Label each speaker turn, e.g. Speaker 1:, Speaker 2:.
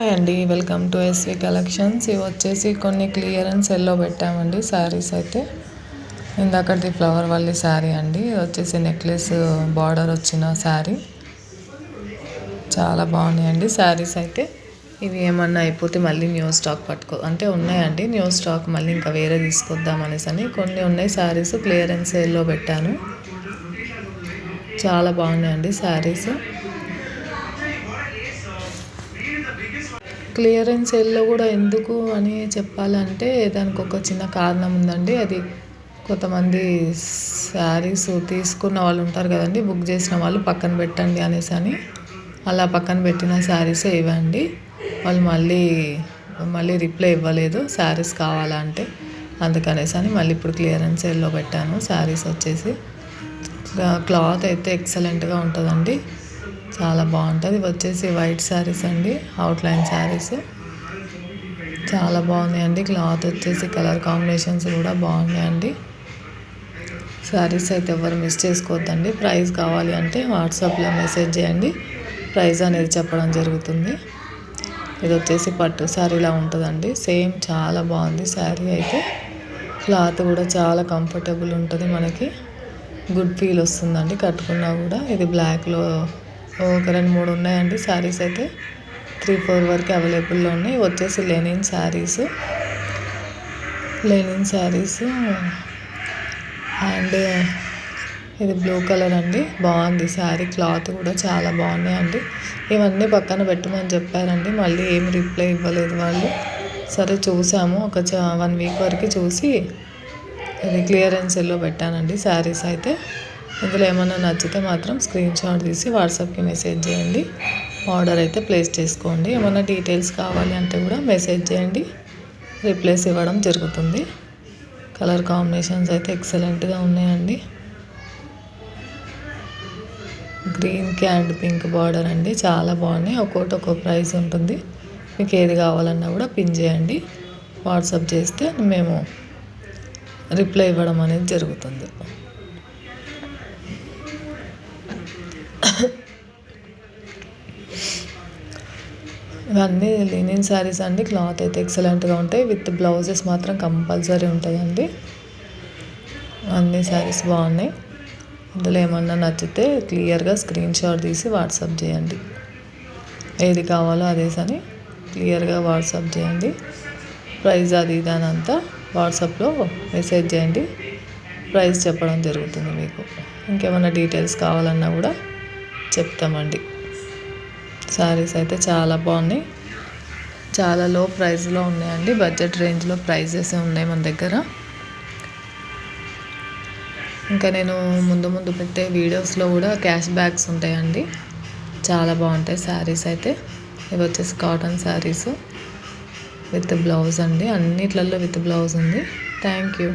Speaker 1: Hi అండి welcome to SV collections ఇవి వచ్చేసి కొన్ని క్లియరెన్స్ ఎల్లో పెట్టామండి శారీస్ అయితే. ఇందాకటి ఫ్లవర్ వల్లి శారీ అండి. ఇది వచ్చేసి నెక్లెస్ బార్డర్ వచ్చిన శారీ చాలా బాగున్నాయండి శారీస్ అయితే. ఇవి ఏమన్నా అయిపోతే మళ్ళీ న్యూ స్టాక్ పట్టుకో అంటే ఉన్నాయండి. న్యూ స్టాక్ మళ్ళీ ఇంకా వేరే తీసుకొద్దాం అనేసి అని కొన్ని ఉన్నాయి శారీస్ క్లియరెన్స్ ఎల్లో పెట్టాను. చాలా బాగున్నాయండి శారీస్ క్లియరెన్స్ సేల్లో కూడా ఎందుకు అని చెప్పాలంటే దానికి ఒక చిన్న కారణం ఉందండి. అది కొంతమంది శారీస్ తీసుకున్న వాళ్ళు ఉంటారు కదండి బుక్ చేసిన వాళ్ళు పక్కన పెట్టండి అనేసి అని. అలా పక్కన పెట్టిన శారీసే ఇవ్వండి. వాళ్ళు మళ్ళీ మళ్ళీ రిప్లై ఇవ్వలేదు శారీస్ కావాలంటే అందుకనేసి అని మళ్ళీ ఇప్పుడు క్లియరెన్స్ సేల్లో పెట్టాను. శారీస్ వచ్చేసి క్లాత్ అయితే ఎక్సలెంట్గా ఉంటుందండి. చాలా బాగుంటుంది. వచ్చేసి వైట్ శారీస్ అండి అవుట్లైన్ శారీస్ చాలా బాగున్నాయండి. క్లాత్ వచ్చేసి కలర్ కాంబినేషన్స్ కూడా బాగున్నాయండి. శారీస్ అయితే ఎవరు మిస్ చేసుకోవద్దండి. ప్రైస్ కావాలి అంటే వాట్సాప్లో మెసేజ్ చేయండి. ప్రైస్ అనేది చెప్పడం జరుగుతుంది. ఇది వచ్చేసి పట్టు శారీలా ఉంటుందండి. సేమ్ చాలా బాగుంది శారీ అయితే. క్లాత్ కూడా చాలా కంఫర్టబుల్ ఉంటుంది మనకి. గుడ్ ఫీల్ వస్తుందండి కట్టుకున్నా కూడా. ఇది బ్లాక్లో ఒక రెండు మూడు ఉన్నాయండి. శారీస్ అయితే త్రీ ఫోర్ వరకు అవైలబుల్లో ఉన్నాయి. వచ్చేసి linen sarees linen sarees and ఇది బ్లూ కలర్ అండి. బాగుంది శారీ క్లాత్ కూడా చాలా బాగున్నాయండి. ఇవన్నీ పక్కన పెట్టమని చెప్పారండి. మళ్ళీ ఏం రిప్లై ఇవ్వలేదు వాళ్ళు. సరే చూసాము. ఒక వన్ వీక్ వరకు చూసి ఇది క్లియరెన్స్లో పెట్టానండి శారీస్ అయితే. ఇందులో ఏమైనా నచ్చితే మాత్రం స్క్రీన్ షాట్ తీసి వాట్సాప్కి మెసేజ్ చేయండి. ఆర్డర్ అయితే ప్లేస్ చేసుకోండి. ఏమైనా డీటెయిల్స్ కావాలి అంటే కూడా మెసేజ్ చేయండి. రిప్లేస్ ఇవ్వడం జరుగుతుంది. కలర్ కాంబినేషన్స్ అయితే ఎక్సలెంట్గా ఉన్నాయండి. గ్రీన్కి అండ్ పింక్ బార్డర్ అండి. చాలా బాగున్నాయి. ఒక్కోటి ఒక్కో ప్రైస్ ఉంటుంది. మీకు ఏది కావాలన్నా కూడా పిన్ చేయండి. వాట్సాప్ చేస్తే మేము రిప్లై ఇవ్వడం అనేది జరుగుతుంది. ఇవన్నీ లినిన్ శారీస్ అండి. క్లాత్ అయితే ఎక్సలెంట్గా ఉంటాయి. విత్ బ్లౌజెస్ మాత్రం కంపల్సరీ ఉంటుందండి అన్ని శారీస్ బాగున్నాయి. ఇందులో ఏమన్నా నచ్చితే క్లియర్గా స్క్రీన్ షాట్ తీసి వాట్సాప్ చేయండి. ఏది కావాలో అదే సని క్లియర్గా వాట్సాప్ చేయండి. ప్రైస్ అది ఇదానంతా వాట్సాప్లో మెసేజ్ చేయండి. ప్రైస్ చెప్పడం జరుగుతుంది మీకు. ఇంకేమైనా డీటెయిల్స్ కావాలన్నా కూడా చెప్తామండి. శారీస్ అయితే చాలా బాగున్నాయి. చాలా లో ప్రైస్లో ఉన్నాయండి బడ్జెట్ రేంజ్లో ప్రైజెస్ ఉన్నాయి మన దగ్గర. ఇంకా నేను ముందు ముందు పెట్టే వీడియోస్లో కూడా క్యాష్ బ్యాక్స్ ఉంటాయండి. చాలా బాగుంటాయి శారీస్ అయితే. ఇవి వచ్చేసి కాటన్ శారీస్ విత్ బ్లౌజ్ అండి. అన్నిట్లలో విత్ బ్లౌజ్ ఉంది. Thank you